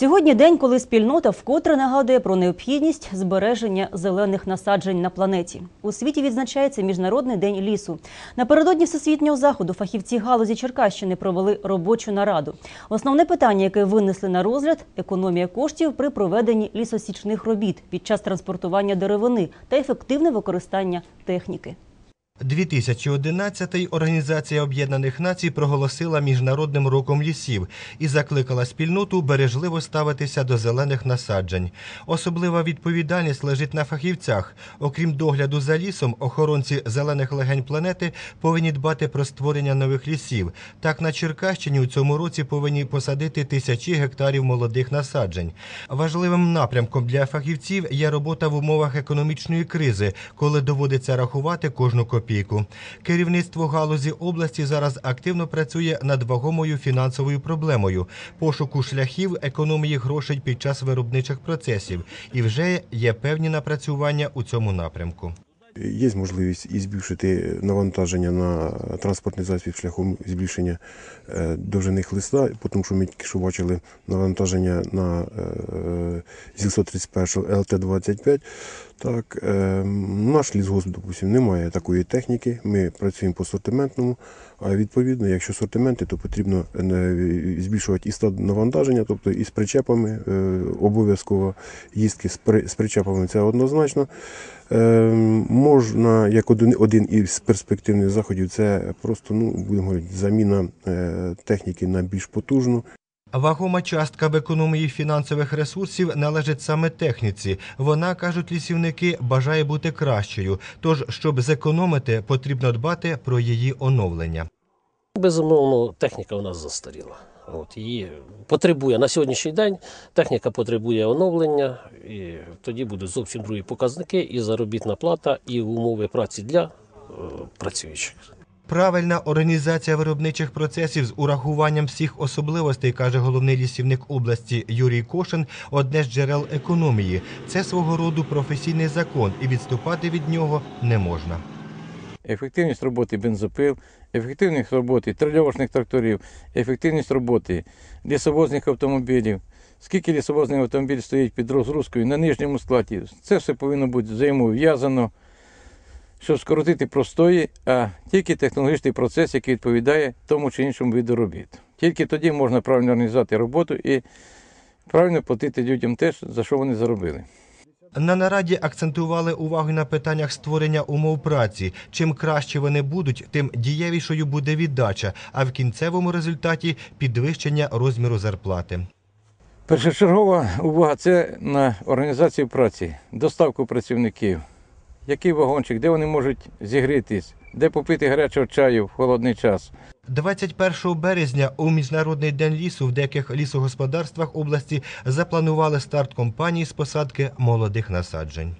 Сьогодні день, коли спільнота вкотре нагадує про необхідність збереження зелених насаджень на планеті. У світі відзначається Міжнародний день лісу. Напередодні всесвітнього заходу фахівці галузі Черкащини провели робочу нараду. Основне питання, яке винесли на розгляд економія коштів при проведенні лісосічних робіт під час транспортування деревини та ефективне використання техніки. 2011-й Організація Об'єднаних Націй проголосила Міжнародним роком лісів і закликала спільноту бережливо ставитися до зелених насаджень. Особлива відповідальність лежить на фахівцях. Окрім догляду за лісом, охоронці зелених легень планети повинні дбати про створення нових лісів. Так на Черкащині у цьому році повинні посадити тисячі гектарів молодих насаджень. Важливим напрямком для фахівців є робота в умовах економічної кризи, коли доводиться рахувати кожну копійку. Керівництво галузі області зараз активно працює над вагомою фінансовою проблемою пошуку шляхів економії грошей під час виробничих процесів, і вже є певні напрацювання у цьому напрямку. Є можливість і збільшити навантаження на транспортний засіб шляхом збільшення е, довжини хлиста, тому що ми тільки що бачили навантаження на е, ЗІЛ-131 ЛТ-25. Так, е, наш лісгосп, допустим, не має такої техніки. Ми працюємо по сортиментному. А відповідно, якщо сортименти, то потрібно е, збільшувати і стад навантаження, тобто і з причепами е, обов'язково їздки з причепами це однозначно. Е, Можна, як один, один із перспективних заходів, це просто, ну, будемо говорити, заміна е, техніки на більш потужну. Вагома частка в економії фінансових ресурсів належить саме техніці. Вона, кажуть лісівники, бажає бути кращою. Тож, щоб зекономити, потрібно дбати про її оновлення. Безумовно, техніка у нас застаріла. От, її потребує на сьогоднішній день, техніка потребує оновлення, і тоді будуть зовсім другі показники, і заробітна плата, і умови праці для е, працюючих. Правильна організація виробничих процесів з урахуванням всіх особливостей, каже головний лісівник області Юрій Кошин, одне з джерел економії. Це свого роду професійний закон, і відступати від нього не можна. ефективність роботи бензопил, ефективність роботи трильовочних тракторів, ефективність роботи лісовозних автомобілів. Скільки лісовозний автомобіль стоїть під розгрузкою на нижньому складі, це все повинно бути взаємов'язано, щоб скоротити простої, а тільки технологічний процес, який відповідає тому чи іншому виду робіт. Тільки тоді можна правильно організувати роботу і правильно платити людям те, за що вони заробили. На нараді акцентували увагу на питаннях створення умов праці. Чим краще вони будуть, тим дієвішою буде віддача, а в кінцевому результаті підвищення розміру зарплати. Першочергова увага це на організацію праці, доставку працівників, який вагончик, де вони можуть зігрітись, де попити гарячого чаю в холодний час. 21 березня у Міжнародний день лісу в деяких лісогосподарствах області запланували старт компанії з посадки молодих насаджень.